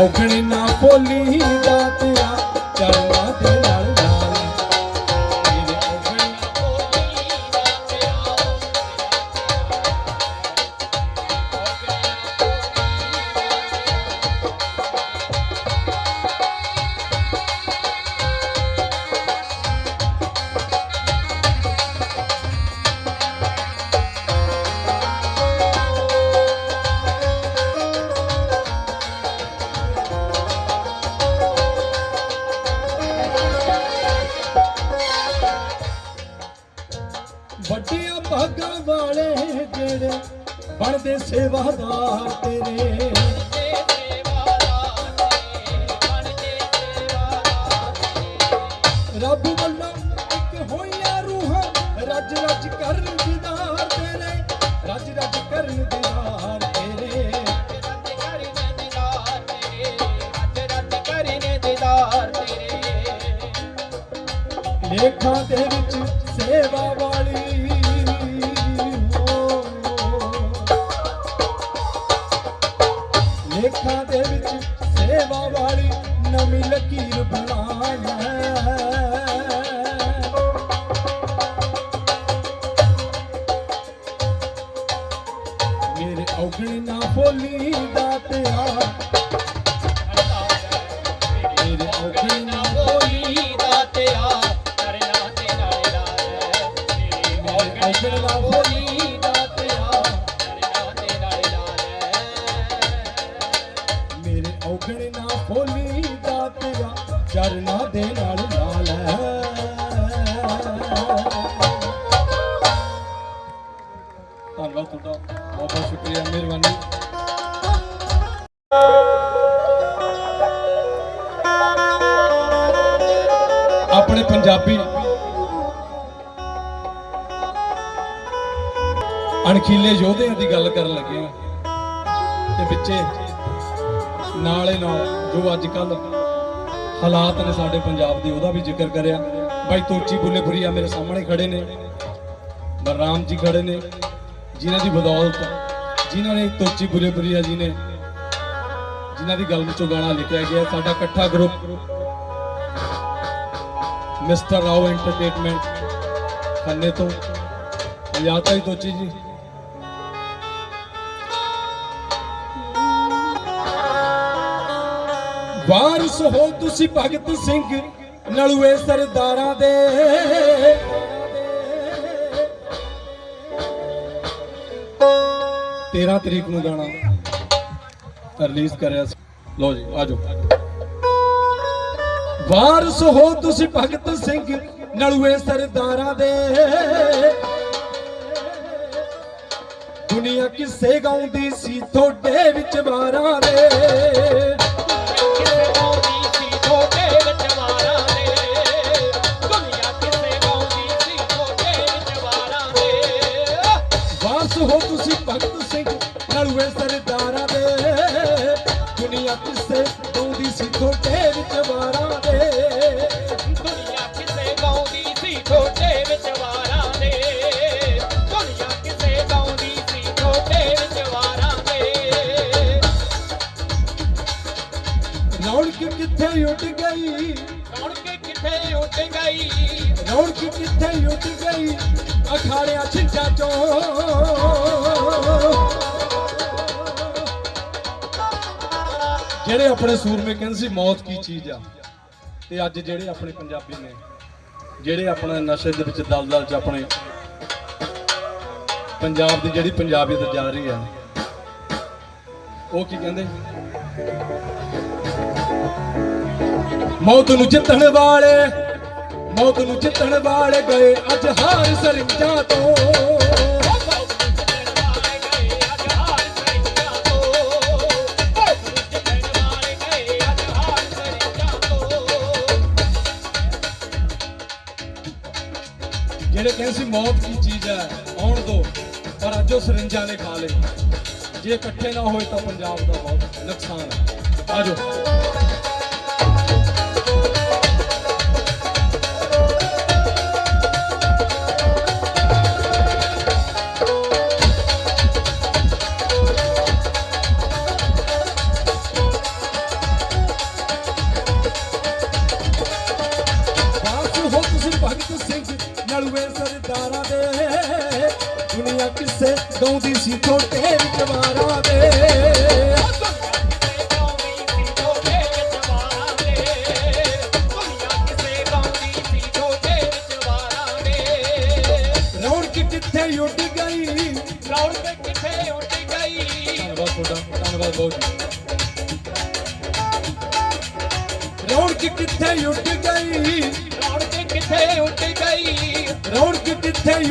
ਔਗਣੀ ਨਾ ਭੋਲੀ ਰੱਬ ਵੱਲੋਂ ਇੱਕ ਹੋਈਆਂ ਰੂਹਾਂ, ਰੱਜ ਰੱਜ ਕਰਨ ਦੀਦਾਰ ਤੇਰੇ, ਰੱਜ ਰੱਜ ਕਰਨ ਦੀਦਾਰ ਤੇਰੇ ਲੇਖਾਂ ਦੇ ਵਿੱਚ ਸੇਵਾ ਵਾਲੀ ਹੋ। ਲੇਖਾਂ ਦੇ ਵਿੱਚ ਸੇਵਾ ਵਾਲੀ ਨਵੀਂ ਲਕੀਰ ਬਣਾ ਲੈ ਮੇਰੇ ਔਗਣ ਨਾ ਫੋਲੀ ਦਾਤਿਆ ਮੇਰੇ ਪੰਜਾਬੀ। ਅਣਖੀਲੇ ਯੋਧਿਆਂ ਦੀ ਗੱਲ ਕਰਨ ਲੱਗੇ ਹਾਂ ਤੇ ਵਿੱਚੇ ਨਾਲੇ ਨਾਲ ਜੋ ਅੱਜ ਕੱਲ ਹਾਲਾਤ ਨੇ ਸਾਡੇ ਪੰਜਾਬ ਦੇ, ਉਹਦਾ ਵੀ ਜ਼ਿਕਰ ਕਰਿਆ। ਬਾਈ ਤੋਚੀ ਬੁੱਲੇਪੁਰੀਆ ਮੇਰੇ ਸਾਹਮਣੇ ਖੜੇ ਨੇ। ਬਲਰਾਮ ਜੀ ਖੜੇ ਨੇ, ਜਿਨ੍ਹਾਂ ਦੀ ਬਦੌਲਤ, ਜਿਨ੍ਹਾਂ ਨੇ ਤੋਚੀ ਬੁੱਲੇਪੁਰੀਆ ਜੀ ਨੇ, ਜਿਨ੍ਹਾਂ ਦੀ ਗੱਲ ਵਿੱਚੋਂ ਗਾਣਾ ਲਿਖਿਆ ਗਿਆ। ਸਾਡਾ ਇਕੱਠਾ ਗਰੁੱਪ ਮਿਸਟਰ ਰਾਓ ਐਂਟਰਟੇਨਮੈਂਟ ਖੰਨੇ ਤੋਂ। ਯਾਤਾ ਹੀ ਤੋਚੀ ਜੀ? ਵਾਰਿਸ ਹੋ ਤੁਸੀਂ ਭਗਤ ਸਿੰਘ ਨਲੂਏ ਸਰਦਾਰਾਂ ਦੇ। ਤੇਰਾਂ ਤਰੀਕ ਨੂੰ ਗਾਣਾ ਰਿਲੀਜ਼ ਕਰਿਆ ਸੀ। ਲਓ ਜੀ ਆਜੋ ਵਾਰਿਸ ਹੋ ਤੁਸੀਂ ਭਗਤ ਸਿੰਘ, ਨਲੂਏ ਸਰਦਾਰਾਂ ਦੇ। ਦੁਨੀਆ ਕਿਸੇ ਗਾਉਂਦੀ ਸੀ, ਤੁਹਾਡੇ ਵਿੱਚ ਵਾਰਾਂ ਦੇ। ਉੱਡ ਗਈ ਅਖਾੜਿਆਂ ਛਿੰਚਾਂ ਚੋਂ ਜਿਹੜੇ ਆਪਣੇ ਸੂਰਮੇ ਕਹਿੰਦੇ ਸੀ, ਮੌਤ ਕੀ ਚੀਜ਼ ਆ। ਤੇ ਅੱਜ ਜਿਹੜੇ ਆਪਣੇ ਪੰਜਾਬੀ ਨੇ, ਜਿਹੜੇ ਆਪਣਾ ਨਸ਼ੇ ਦੇ ਵਿੱਚ ਦਲਦਲ ਚ ਆਪਣੇ ਪੰਜਾਬ ਦੀ ਜਿਹੜੀ ਪੰਜਾਬੀਅਤ ਜਾ ਰਹੀ ਆ, ਉਹ ਕੀ ਕਹਿੰਦੇ? ਮੌਤ ਨੂੰ ਜਿੱਤਣ ਵਾਲੇ ਮੌਤ ਨੂੰ ਜਿੱਤਣ ਵਾਲੇ ਗਏ, ਅੱਜ ਹਾਰ ਸਰਿੰਜਾਂ ਤੋਂ। ਜਿਹੜੇ ਕਹਿੰਦੇ ਸੀ ਮੌਤ ਕੀ ਚੀਜ਼ ਹੈ, ਆਉਣ ਦੋ, ਪਰ ਅੱਜ ਉਹ ਸਰਿੰਜਾਂ ਨੇ ਖਾ ਲਏ। ਜੇ ਇਕੱਠੇ ਨਾ ਹੋਏ ਤਾਂ ਪੰਜਾਬ ਦਾ ਬਹੁਤ ਨੁਕਸਾਨ ਹੈ। ਆਜੋ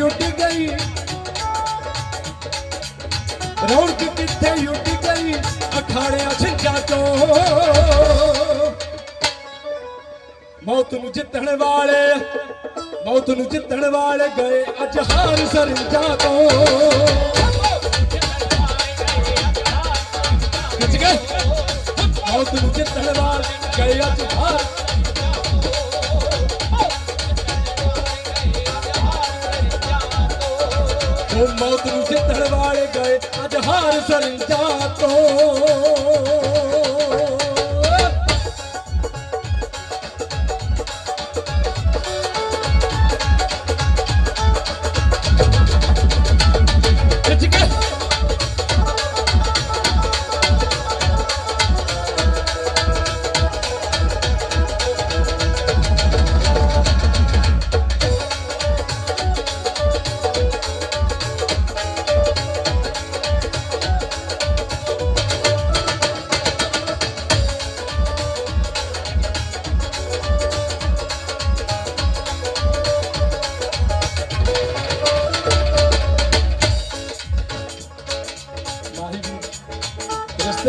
ਉੱਡ ਗਈ? ਰੌਣਕ ਕਿੱਥੇ ਉੱਡ ਗਈ? ਅਖਾੜਿਆਂ ਛਿੰਝਾਂ ਤੋਂ ਮੌਤ ਨੂੰ ਜਿੱਤਣ ਵਾਲੇ, ਮੌਤ ਨੂੰ ਜਿੱਤਣ ਵਾਲੇ ਗਏ ਅੱਜ ਹਾਰ ਸਰਿੰਜਾਂ ਤੋਂ। ਖਿੱਚ ਗਏ ਮੌਤ ਨੂੰ ਜਿੱਤਣ ਵਾਲੇ ਗਏ ਅੱਜ ਹਾਰ ਉਹ ਮੌਤ ਨੂੰ ਜਿੱਤਣ ਵਾਲੇ ਗਏ। ਅੱਜ ਹਾਰ ਸਰਿੰਜਾਂ ਤੋਂ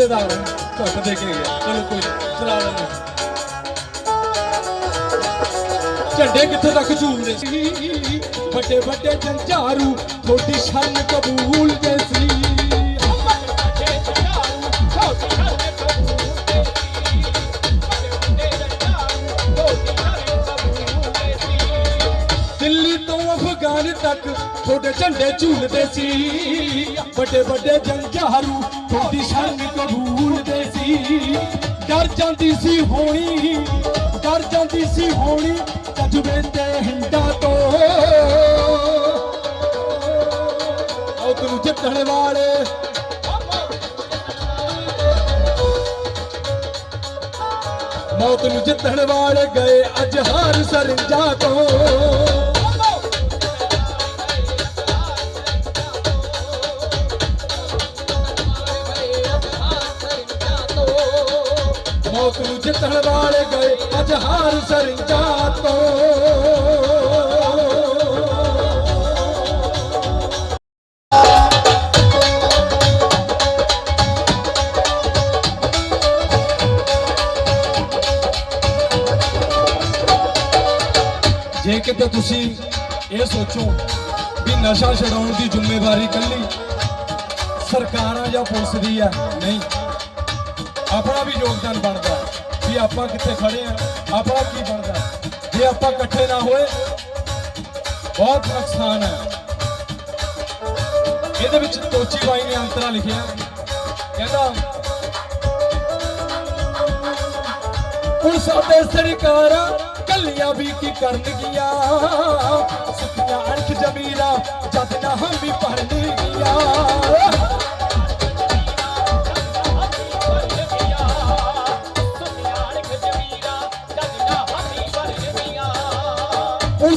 ਰਿਸ਼ਤੇਦਾਰ ਹੈ, ਘੱਟ ਦੇ ਕੇ ਗਿਆ। ਚਲੋ ਕੋਈ ਚਲਾ ਲੈਂਦੇ ਝੰਡੇ ਕਿੱਥੇ ਤੱਕ ਝੂਲਦੇ ਸੀ? ਵੱਡੇ ਵੱਡੇ ਜੰਝਾਰੂ ਥੋੜੀ ਸ਼ਰਨ ਕਬੂਲ ਦੇ ਸੀ ਤੁਹਾਡੇ ਝੰਡੇ ਝੂਲਦੇ ਸੀ। ਵੱਡੇ ਵੱਡੇ ਜੰਝਾਰੂ ਤੁਹਾਡੀ ਸ਼ਰਨ ਕਬੂਲਦੇ ਸੀ। ਡਰ ਜਾਂਦੀ ਸੀ ਹੋਣੀ, ਡਰ ਜਾਂਦੀ ਸੀ ਹੋਣੀ ਤਜਵੇ ਤੇ ਹਿੰਦਾ ਤੋਂ। ਉਹ ਤੂੰ ਜਿੱਤਣ ਵਾਲੇ। ਮੌਤ ਨੂੰ ਜਿੱਤਣ ਵਾਲੇ ਗਏ ਅੱਜ ਹਾਰ ਸਰਿੰਜਾਂ ਤੋਂ। ਮੌਤ ਨੂੰ ਜਿੱਤਣ ਵਾਲੇ ਗਏ ਅੱਜ ਹਾਰ ਸਰਿੰਜਾਂ ਤੋਂ। ਜੇ ਕਿਤੇ ਤੁਸੀਂ ਇਹ ਸੋਚੋ ਵੀ ਨਸ਼ਾ ਛਡਾਉਣ ਦੀ ਜ਼ਿੰਮੇਵਾਰੀ ਕੱਲੀ ਸਰਕਾਰਾਂ ਜਾਂ ਪੁਲਿਸ ਦੀ ਹੈ, ਨਹੀਂ। ਆਪਣਾ ਵੀ ਯੋਗਦਾਨ ਬਣਦਾ ਵੀ ਆਪਾਂ ਕਿੱਥੇ ਖੜੇ ਆ ਆਪਣਾ ਕੀ ਬਣਦਾ ਜੇ ਆਪਾਂ ਇਕੱਠੇ ਨਾ ਹੋਏ, ਬਹੁਤ ਨੁਕਸਾਨ ਹੈ। ਇਹਦੇ ਵਿੱਚ ਤੋਚੀ ਬਾਈ ਨੇ ਅੰਤਰਾ ਲਿਖਿਆ। ਕਹਿੰਦਾ ਹੁਣ ਸਾਡੇ ਸਰਕਾਰਾਂ ਕੱਲੀਆਂ ਵੀ ਕੀ ਕਰਨਗੀਆਂ? ਸੁੱਕੀਆਂ ਅਣਖ ਜ਼ਮੀਰਾਂ ਜਦ ਨਾ ਹਮ ਵੀ ਭਰਨਗੀਆਂ।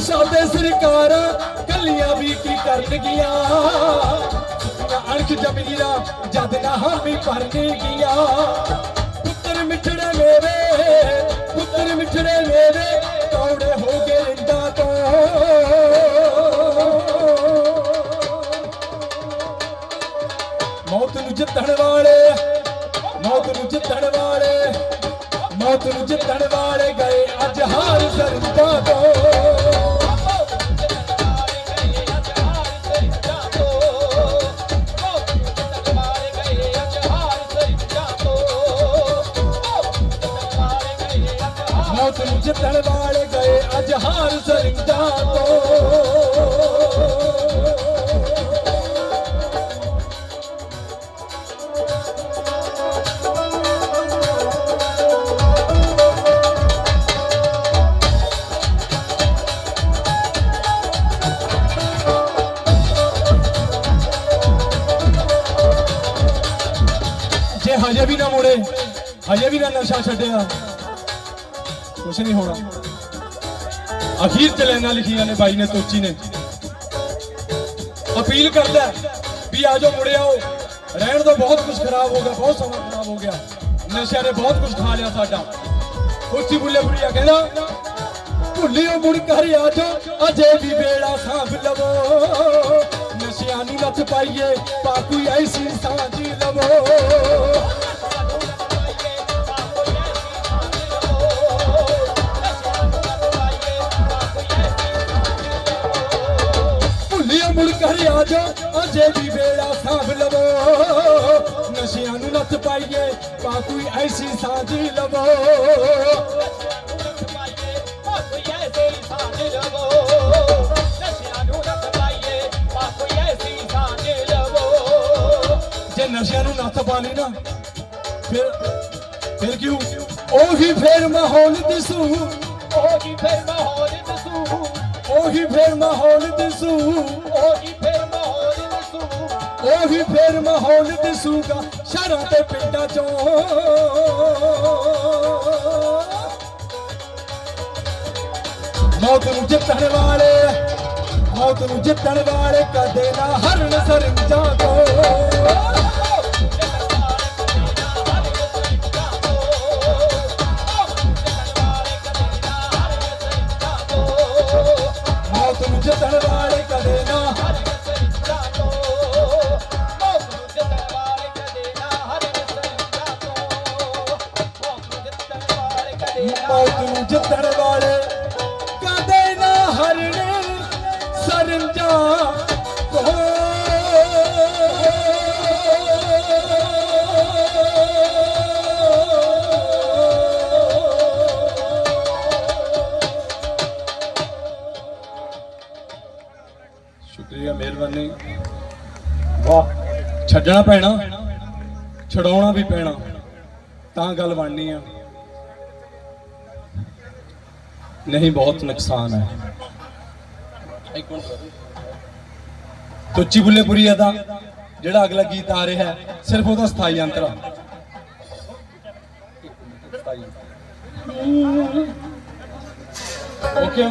ਹੁਣ ਸਾਡੇ ਸਰਕਾਰਾਂ ਕੱਲੀਆਂ ਵੀ ਕੀ ਕਰਨਗੀਆਂ? ਅਣਖ ਜ਼ਮੀਰਾਂ ਜਦ ਨਾ ਹਮ ਵੀ ਭਰਨਗੀਆਂ। ਪੁੱਤਰ ਮਿੱਠੜੇ ਮੇਰੇ ਪੁੱਤਰ ਮਿੱਠੜੇ ਮੇਰੇ ਕੌੜੇ ਹੋ ਗਏ ਰਿੰਦਾ ਤੋਂ। ਮੌਤ ਨੂੰ ਜਿੱਤਣ ਵਾਲੇ, ਮੌਤ ਨੂੰ ਜਿੱਤਣ ਵਾਲੇ, ਮੌਤ ਨੂੰ ਜਿੱਤਣ ਵਾਲੇ ਗਏ ਅੱਜ ਹਾਰ ਸਰਦਾ ਤੋਂ। ਨਸ਼ਾ ਛੱਡਿਆ। ਕੁਛ ਨਹੀਂ ਹੋਣਾ। ਅਖੀਰ ਚ ਲੈਣਾ ਲਿਖੀਆਂ ਨੇ ਬਾਈ ਨੇ, ਤੋਚੀ ਨੇ। ਅਪੀਲ ਕਰਦਾ ਹੈ ਵੀ ਆਜੋ ਮੁੜੇ ਆਓ। ਰਹਿਣ ਤੋਂ ਬਹੁਤ ਕੁਝ ਖਰਾਬ ਹੋ ਗਿਆ, ਬਹੁਤ ਸਮਾਂ ਖਰਾਬ ਹੋ ਗਿਆ। ਨਸ਼ਿਆਂ ਨੇ ਬਹੁਤ ਕੁਝ ਖਾ ਲਿਆ ਸਾਡਾ। ਉੱਚੀ ਬੁੱਲੇ ਬੁੜੀਆ ਕਹਿੰਦਾ, ਭੁੱਲਿਓ ਮੁੜ ਕਰ ਆਜੋ ਅਜੇ ਵੀ ਵੇੜਾ ਸਾਂਭ ਲਵੋ। ਨਸ਼ਿਆਂ ਨੂੰ ਲੱਥ ਪਾਈਏ ਪਾ ਕੋਈ ਐਸੀ ਸਾਂਝ ਲਵੋ। ਮੁਲਕ ਮੁੜ ਕਰ ਅਜੇ ਵੀ ਵੇਲਾ ਸਾਂਭ ਲਵੋ। ਨਸ਼ਿਆਂ ਨੂੰ ਨੱਥ ਪਾਈਏ, ਪਾ ਕੋਈ ਐਸੀ ਸਾਂਝ ਲਵੋ। ਜੇ ਨਸ਼ਿਆਂ ਨੂੰ ਨੱਥ ਪਾ ਲਈ ਨਾ, ਫਿਰ ਫਿਰ ਕਿਉਂ? ਉਹੀ ਫੇਰ ਮਾਹੌਲ ਦਿਸੂ। ਉਹੀ ਫੇਰ ਮਾਹੌਲ ਦਿਸੂ। ਉਹੀ ਫੇਰ ਮਾਹੌਲ ਦਿਸੂਗਾ ਸ਼ਹਿਰਾਂ ਤੇ ਪਿੰਡਾਂ ਚੋਂ। ਮੌਤ ਨੂੰ ਜਿੱਤਣ ਵਾਲੇ, ਮੌਤ ਨੂੰ ਜਿੱਤਣ ਵਾਲੇ ਕਦੇ ਨਾ ਹਰਨ ਸਰੰਜਾਂ ਤੋਂ। ਮੌਤ ਨੂੰ ਜਿੱਤਣ ਵਾਲੇ। ਕਦੇ ਨਾ ਹਰਨ ਸਰੰਜਾਂ ਤੋਂ ਸ਼ੁਕਰੀਆ ਮਿਹਰਬਾਨੀ। ਵਾਹ, ਛੱਡਣਾ ਪੈਣਾ। ਛਡਾਉਣਾ ਵੀ ਪੈਣਾ। ਤਾਂ ਗੱਲ ਬਣਨੀ ਆ। ਨਹੀਂ ਬਹੁਤ ਨੁਕਸਾਨ ਹੈ ਇੱਕ ਮਿੰਟ ਤੁੱਚੀ ਬੁੱਲੇਪੁਰੀਆ ਦਾ ਜਿਹੜਾ ਅਗਲਾ ਗੀਤ ਆ ਰਿਹਾ ਹੈ ਸਿਰਫ ਉਹਦਾ ਸਥਾਈ ਅੰਤਰ ਓਕੇ